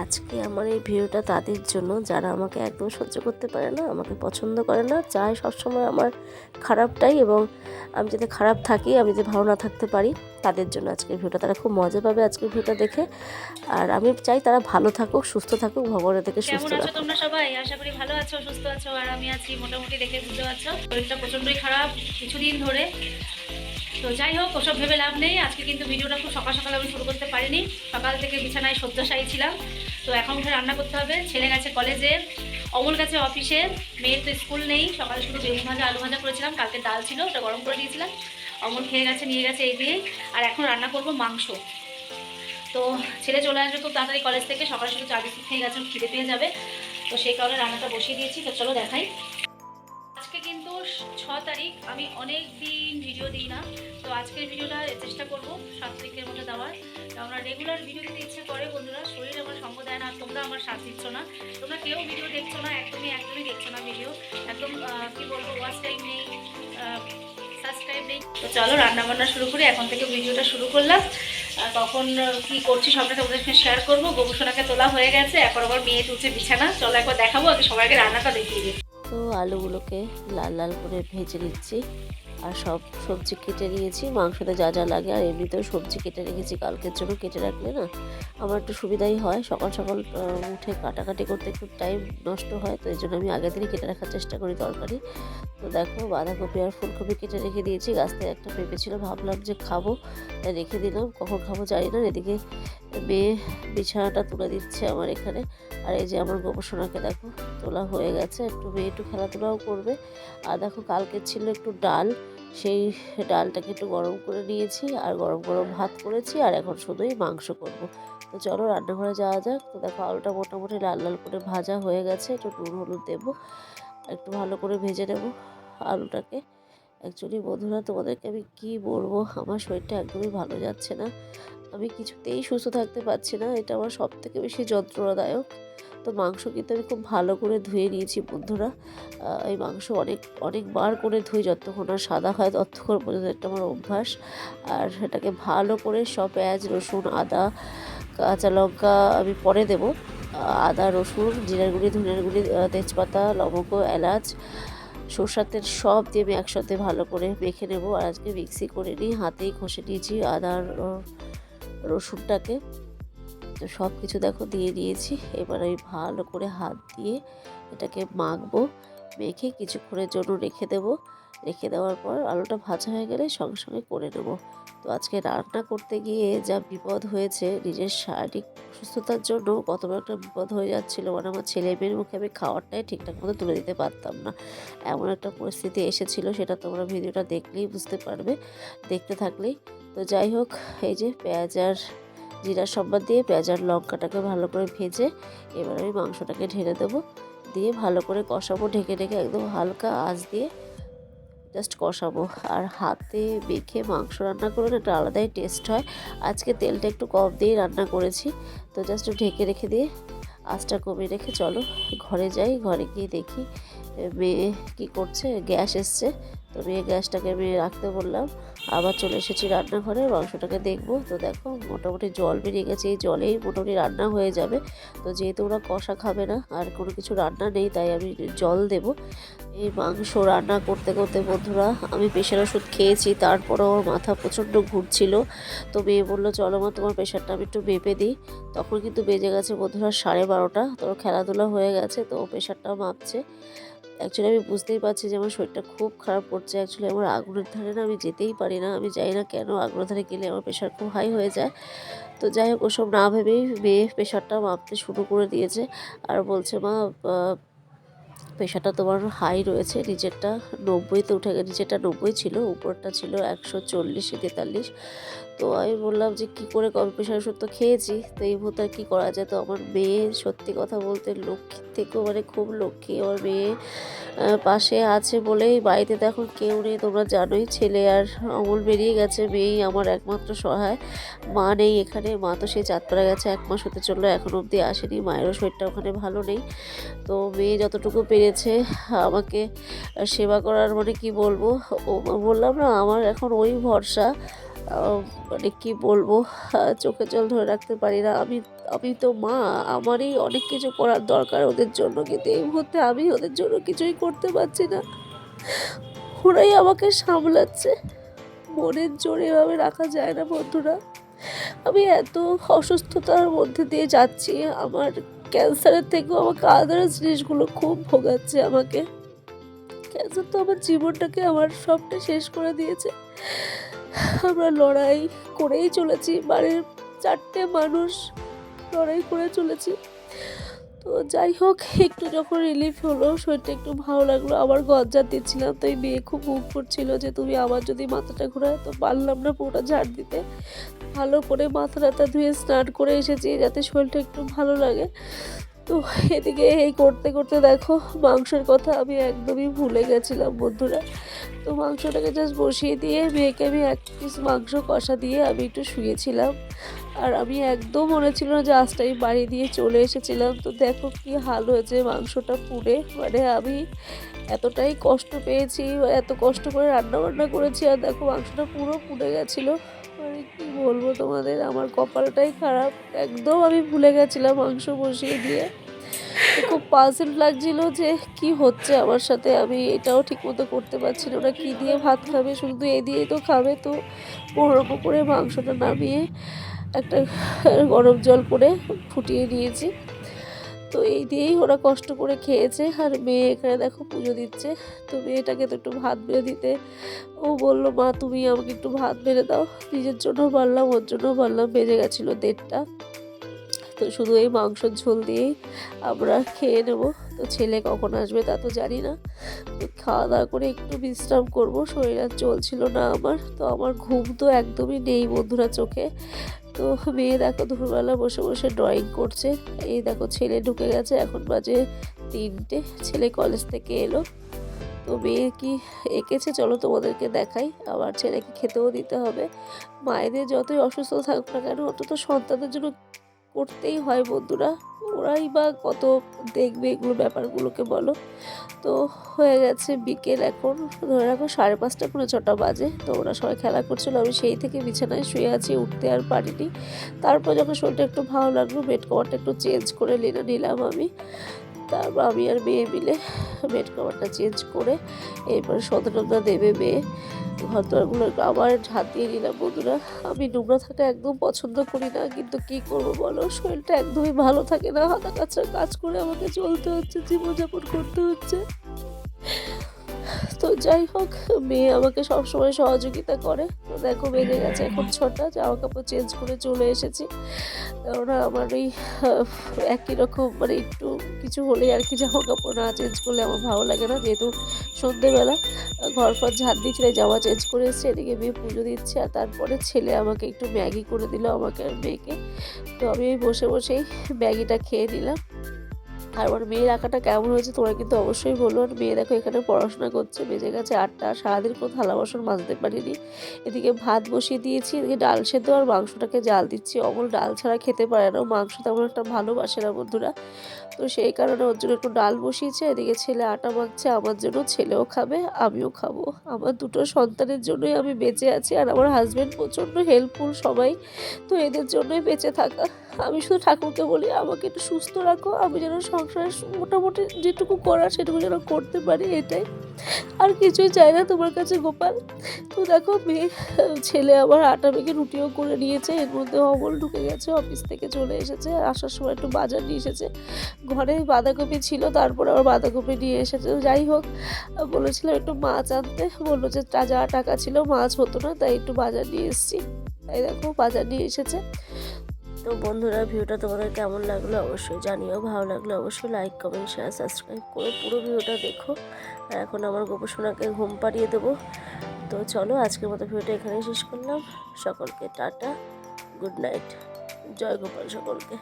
আজকে আমার এই ভিডিওটা তাদের জন্য যারা আমাকে একদম সহ্য করতে পারে না আমাকে পছন্দ করে না চায় সবসময় আমার খারাপটাই এবং আমি যাতে খারাপ থাকি আমি যে ভালো না থাকতে পারি তাদের জন্য আজকের ভিডিওটা। তারা খুব মজা পাবে আজকের ভিডিওটা দেখে। আর আমি চাই তারা ভালো থাকুক সুস্থ থাকুক ভগবানের থেকে সুস্থ আছো তোমরা সবাই? আশা করি ভালো আছো সুস্থ আছো আর আমি আছি মোটামুটি দেখে বুঝতে পারছ। শরীরটা প্রচন্ডই খারাপ কিছুদিন ধরে। তো যাই হোক, ওসব ভেবে লাভ নেই। আজকে কিন্তু ভিডিওটা খুব সকাল সকাল আমি শুরু করতে পারিনি। সকাল থেকে বিছানায় শয্যাশায়ী ছিলাম। তো এখন উঠে রান্না করতে হবে। ছেলে গেছে কলেজে, অমল গেছে অফিসে। মেয়ের তো স্কুল নেই। সকালে শুধু বেগুন ভাজা, আলু ভাজা করেছিলাম। কালকে ডাল ছিল, ওটা গরম করে দিয়েছিলাম। অমল খেয়ে গেছে, নিয়ে গেছে এই দিয়ে। আর এখন রান্না করব মাংস। তো ছেলে চলে আসবে খুব তাড়াতাড়ি কলেজ থেকে। সকালে শুধু চা, বিস্কুট খেয়ে গেছে, খিদে পেয়ে যাবে। তো সেই কারণে রান্নাটা বসিয়ে দিয়েছি। তো চলো দেখাই। ছ তারিখ, আমি অনেক দিন ভিডিও দিই না, তো আজকের ভিডিওটা চেষ্টা করব সাত তারিখের মধ্যে দেওয়ার। আমরা রেগুলার ভিডিও দিতে ইচ্ছে করে বন্ধুরা, শরীর আমার সঙ্গ দেয় না, তোমরা আমার সাথ দিচ্ছ না। তোমরা কেউ ভিডিও দেখছ না, একদমই একদমই দেখছ না ভিডিও একদম কি বলব ওয়াচ টাইম নেই সাবস্ক্রাইব নেই। তো চলো রান্না বান্না শুরু করি, এখন থেকে ভিডিওটা শুরু করলাম। তখন কি করছি সবটা তোমাদের সঙ্গে শেয়ার করব। গোবুসোনাকে তোলা হয়ে গেছে এখন আবার মেয়ে তুলছে বিছানা। চলো একবার দেখাবো, আগে সবাইকে রান্নাটা দেখিয়ে দিই। তো আলুগুলোকে লাল লাল করে ভেজে নিচ্ছি। আর সব সবজি কেটে নিয়েছি, মাংসতে যা যা লাগে, আর এমনিতেও সবজি কেটে রেখেছি, কালকের জন্য কেটে রাখলে না আমার একটু সুবিধাই হয়। সকাল সকাল উঠে কাটাকাটি করতে একটু টাইম নষ্ট হয়, তো এই জন্য আমি আগে দিনই কেটে রাখার চেষ্টা করি তরকারি। তো দেখো, বাঁধাকপি আর ফুলকপি কেটে রেখে দিয়েছি গাছ থেকে একটা পেঁপে ছিল ভাবলাম যে খাব রেখে দিলাম, কখন খাব জানি না, এদিকে মেয়ে বিছানাটা তুলে দিচ্ছে আমার এখানে। আর এই যে আমার গোপসোনাকে দেখো, তোলা হয়ে গেছে, একটু মেয়ে একটু খেলাধুলাও করবে। আর দেখো কালকে ছিল একটু ডাল সেই ডালটাকে একটু গরম করে নিয়েছি আর গরম গরম ভাত করেছি আর এখন শুধুই মাংস করব। তো চলো রান্নাঘরে যাওয়া যাক। তো দেখো আলুটা মোটামুটি লাল লাল করে ভাজা হয়ে গেছে। একটু নুন, হলুদ দেবো। একটু ভালো করে ভেজে নেব আলুটাকে। অ্যাকচুয়ালি বন্ধুরা, তোমাদেরকে আমি কি বলব? আমার শরীরটা একদমই ভালো যাচ্ছে না। আমি কিছুতেই সুস্থ থাকতে পারছি না। এটা আমার সব থেকে বেশি যন্ত্রণাদায়ক। তো মাংস কিন্তু আমি খুব ভালো করে ধুয়ে নিয়েছি বন্ধুরা। এই মাংস অনেক, অনেকবার করে ধুই যতক্ষণ না সাদা হয় ততক্ষণ পর্যন্ত একটা আমার অভ্যাস। আর সেটাকে ভালো করে সব পেঁয়াজ, রসুন, আদা, কাঁচা লঙ্কা আমি পরে দেবো। আদা, রসুন, জিরার গুঁড়ি, ধনিয়ার গুঁড়ি তেজপাতা, লবঙ্গ, এলাচ, সর্ষার তেল সব দিয়ে আমি একসাথে ভালো করে মেখে নেব। আর আজকে মিক্সি করে নিই, হাতেই ঘষে নিয়েছি আদা রসুনটাকে। তো সব কিছু দেখো দিয়ে দিয়েছি। এবার আমি ভালো করে হাত দিয়ে এটাকে মাখবো, মেখে কিছুক্ষণের জন্য রেখে দেবো। রেখে দেওয়ার পর আলুটা ভাজা হয়ে গেলে সঙ্গে সঙ্গে করে নেব। তো আজকে রান্না করতে গিয়ে যা বিপদ হয়েছে, নিজের শারীরিক সুস্থতার জন্য কত বড় একটা বিপদ হয়ে যাচ্ছিল মানে আমার ছেলে মেয়ের মুখে আমি খাবারটাই ঠিকঠাক মতো তুলে দিতে পারতাম না। এমন একটা পরিস্থিতি এসেছিল, সেটা তোমরা ভিডিওটা দেখলেই বুঝতে পারবে, দেখতে থাকলেই। তো যাই হোক, এই যে পেঁয়াজ আর জিরা সম্বাদ দিয়ে পেঁয়াজ আর লঙ্কাটাকে ভালো করে ভেজে এবার আমি মাংসটাকে ঢেলে দেবো। দিয়ে ভালো করে কষাবো, ঢেকে ঢেকে একদম হালকা আঁচ দিয়ে জাস্ট কষাবো। আর হাতে মেখে মাংস রান্না করলে একটা আলাদাই টেস্ট হয়। আজকে তেলটা একটু কম দিয়ে রান্না করেছি, তো জাস্ট ঢেকে রেখে দিয়ে আঁচটা কমিয়ে রেখে চলো ঘরে যাই, ঘরে গিয়ে দেখি মেয়ে কী করছে? গ্যাস এসছে। তো মেয়ে গ্যাসটাকে আমি রাখতে বললাম। আবার চলে এসেছি রান্নাঘরে, মাংসটাকে দেখব। তো দেখো, মোটামুটি জল বেরিয়ে গেছে। এই জলেই মোটামুটি রান্না হয়ে যাবে। তো যেহেতু ওরা কষা খাবে না, আর কোনো কিছু রান্না নেই, তাই আমি জল দেব। এই মাংস রান্না করতে করতে বন্ধুরা, আমি প্রেশার ওষুধ খেয়েছি, তারপরেও ওর মাথা প্রচণ্ড ঘুরছিল। তো মেয়ে বলল, চলো মা, তোমার প্রেশারটা আমি একটু মেপে দিই। তখন কিন্তু বেজে গেছে বন্ধুরা সাড়ে বারোটা। তোর খেলাধুলা হয়ে গেছে, তো প্রেশারটাও মাপছে। অ্যাকচুয়ালি আমি বুঝতেই পারছি যে আমার শরীরটা খুব খারাপ করছে। অ্যাকচুয়ালি আমার আগুনের ধারে না আমি যেতেই পারি না। আমি জানি না কেন আগুনের ধারে গেলে আমার প্রেশার খুব হাই হয়ে যায়। তো যাই হোক, ওসব না ভেবেই মেয়ে প্রেশারটা মাপতে শুরু করে দিয়েছে। আর বলছে, মা প্রেশারটা তোমার হাই রয়েছে। নিচেরটা নব্বইতে উঠে গেছে। নিচেরটা নব্বই ছিল, উপরটা ছিল একশো চল্লিশ, তেতাল্লিশ। তো আমি বললাম যে, কি করে প্রেশার ওষুধ তো খেয়েছি? তো এই মুহূর্তে আর কী করা যায়? তো আমার মেয়ে সত্যি কথা বলতে লক্ষ্মীর থেকেও মানে খুব লক্ষ্মী। আমার মেয়ে পাশে আছে বলেই বাড়িতে এখন কেউ নেই। তোমরা জানোই ছেলে আর অমল বেরিয়ে গেছে। মেয়েই আমার একমাত্র সহায়। মা নেই এখানে। মা তো সেই চাঁদপাড়া গেছে। এক মাস হতে চলল, এখন অবধি আসেনি। মায়েরও শরীরটা ওখানে ভালো নেই। তো মেয়ে যতটুকু পেরেছে আমাকে সেবা করার মানে কি বলব? বললাম না, আমার এখন ওই ভরসা। মানে কি বলব চোখে জল ধরে রাখতে পারি না। আমি আমি তো মা, আমারই অনেক কিছু করার দরকার ওদের জন্য, কিন্তু এই মুহূর্তে আমি ওদের জন্য কিছুই করতে পারছি না। ওরাই আমাকে সামলাচ্ছে। মনের জোরে এভাবে রাখা যায় না, বন্ধুরা। আমি এত অসুস্থতার মধ্যে দিয়ে যাচ্ছি, আমার ক্যান্সারের থেকেও আমাকে আদার্স জিনিসগুলো খুব ভোগাচ্ছে আমাকে। ক্যান্সার তো আমার জীবনটাকে আমার সবটা শেষ করে দিয়েছে। আমরা লড়াই করেই চলেছি, বাড়ির চারটে মানুষ লড়াই করে চলেছি। তো যাই হোক, একটু যখন রিলিফ হলো, শরীরটা একটু ভালো লাগল, আবার গজ্জার দিচ্ছিলাম, তাই মেয়ে খুব মুখ করছিল যে তুমি আবার যদি মাথাটা ঘোরায় তো পারলাম না পুরোটা ঝাড় দিতে। ভালো করে মাথা টাথা ধুয়ে স্নান করে এসেছি, যাতে শরীরটা একটু ভালো লাগে। তো এদিকে এই করতে করতে দেখো, মাংসের কথা আমি একদমই ভুলে গেছিলাম বন্ধুরা। তো মাংসটাকে জাস্ট বসিয়ে দিয়ে মেয়েকে আমি এক পিস মাংস কষা দিয়ে আমি একটু শুয়েছিলাম। আর আমি একদম মনে ছিল না যে আজটাই বাড়ি দিয়ে চলে এসেছিলাম। তো দেখো কি হাল হয়েছে মাংসটা পুড়ে। মানে আমি এতটাই কষ্ট পেয়েছি, এত কষ্ট করে রান্না বান্না করেছি, আর দেখো মাংসটা পুরো পুড়ে গেছিল। বলব তোমাদের, আমার কপালটাই খারাপ। একদম আমি ভুলে গেছিলাম মাংস বসিয়ে দিয়ে। খুব পাজল লাগছিল যে কি হচ্ছে আমার সাথে, আমি এটাও ঠিক মতো করতে পারছি না। ওরা কী দিয়ে ভাত খাবে? শুধু এ দিয়েই তো খাবে তো। ওরকম করে মাংসটা নামিয়ে একটা গরম জল করে ফুটিয়ে নিয়েছি তো এই দিয়েই ওরা কষ্ট করে খেয়েছে আর মেয়ে এখানে দেখো পুজো দিচ্ছে। তো মেয়েটাকে তো একটু ভাত বেড়ে দিতে। ও বলল, মা, তুমি আমাকে একটু ভাত বেড়ে দাও। নিজের জন্য পারলাম ওর জন্য পারলাম বেজে গেছিল দেড়টা। তো শুধু এই মাংসর ঝোল দিয়েই আমরা খেয়ে নেব। তো ছেলে কখন আসবে তা তো জানি না। তো খাওয়া দাওয়া করে একটু বিশ্রাম করব, শরীর আর চলছিল না আমার। তো আমার ঘুম তো একদমই নেই বন্ধুরা চোখে। তো মেয়ে দেখো দুপুরবেলা বসে বসে ড্রয়িং করছে। এই দেখো ছেলে ঢুকে গেছে, এখন বাজে তিনটে। ছেলে কলেজ থেকে এলো। তো মেয়ে কি এঁকেছে চলো তোমাদেরকে দেখাই। আবার ছেলেকে খেতেও দিতে হবে। মায়েদের যতই অসুস্থ থাকুক না কেন, অন্তত সন্তানদের জন্য করতেই হয় বন্ধুরা। ওরাই বা কত দেখবে এগুলো ব্যাপারগুলোকে বলো। তো হয়ে গেছে বিকেল এখন। ধরে রাখো সাড়ে পাঁচটা পুরো ছটা বাজে, তো ওরা সবাই খেলা করছিল। আমি সেই থেকে বিছানায় শুয়ে আছি, উঠতে আর পারিনি। তারপর যখন শরীরটা একটু ভালো লাগল বেড কভারটা একটু চেঞ্জ করে নিলে নিলাম আমি। তারপর আমি আর মেয়ে মিলে বেড কভারটা চেঞ্জ করে এরপরে সদরটা দেবে মেয়ে। ঘর দোয়ারগুলো আবার ঝাঁট দিয়ে নিলাম বন্ধুরা। আমি নোংরা থাকা একদম পছন্দ করি না, কিন্তু কি করব বলো? শরীরটা একদমই ভালো থাকে না হাতা কাছে কাজ করে আমাকে চলতে হচ্ছে, জীবনযাপন করতে হচ্ছে। তো যাই হোক, মেয়ে আমাকে সবসময় সহযোগিতা করে। তো দেখো বেজে গেছে এখন ছটা, জামা কাপড় চেঞ্জ করে চলে এসেছি। ওরা আমার ওই একই রকম মানে একটু কিছু হলেই আর কি জামা কাপড় না চেঞ্জ করলে আমার ভালো লাগে না। যেহেতু সন্ধেবেলা, ঘর ফর ঝাড় দিচ্ছিল জামা চেঞ্জ করে এসছে, এদিকে মেয়ে পুজো দিচ্ছে, আর তারপরে ছেলে আমাকে একটু ম্যাগি করে দিল, আমাকে আর মেয়েকে। তো আমি বসে বসেই ম্যাগিটা খেয়ে নিলাম। আর আমার মেয়ের আঁকাটা কেমন হয়েছে তোমরা কিন্তু অবশ্যই বলো। আর মেয়ে দেখো এখানে পড়াশোনা করছে বেজে গেছে আটটা সারাদিন কোনো থালা বাসন মাজতে পারিনি। এদিকে ভাত বসিয়ে দিয়েছি, এদিকে ডাল সেদ্ধ আর মাংসটাকে জাল দিচ্ছি। অমল ডাল ছাড়া খেতে পারে না মাংস তেমন একটা ভালোবাসে না বন্ধুরা। তো সেই কারণে ওর জন্য একটু ডাল বসিয়েছে, এদিকে ছেলে আটা মাখছে, আমার জন্য ছেলেও খাবে, আমিও খাব। আমার দুটো সন্তানের জন্যই আমি বেঁচে আছি, আর আমার হাজব্যান্ড প্রচণ্ড হেল্পফুল সবাই। তো এদের জন্যই বেঁচে থাকা। আমি শুধু ঠাকুরকে বলি, আমাকে একটু সুস্থ রাখো, আমি যেন সংসারে মোটামুটি যেটুকু করার সেটুকু যেন করতে পারি, এটাই। আর কিছুই চাই না তোমার কাছে, গোপাল। তো দেখো, মেয়ে, ছেলে আবার আটা মেখে রুটিও করে নিয়েছে। এর মধ্যে অমল ঢুকে গেছে, অফিস থেকে চলে এসেছে। আসার সময় একটু বাজার নিয়ে এসেছে। ঘরে বাঁধাকপি ছিল, তারপরে আবার বাঁধাকপি নিয়ে এসেছে। যাই হোক, বলেছিলাম একটু মাছ আনতে। বলল যে যা টাকা ছিল, মাছ হতো না, তাই একটু বাজার নিয়ে এসেছি। তাই দেখো, বাজার নিয়ে এসেছে। তো বন্ধুরা ভিডিওটা তোমাদের কেমন লাগল অবশ্যই জানিও। ভালো লাগল অবশ্যই লাইক কমেন্ট শেয়ার সাবস্ক্রাইব করে পুরো ভিডিওটা দেখো। আর এখন আমার গোপসোনাকে ঘুম পাড়িয়ে দেবো। তো চলো, আজকের মতো ভিডিওটা এখানেই শেষ করলাম। সকলকে tata good night Joy Gopal সকলকে।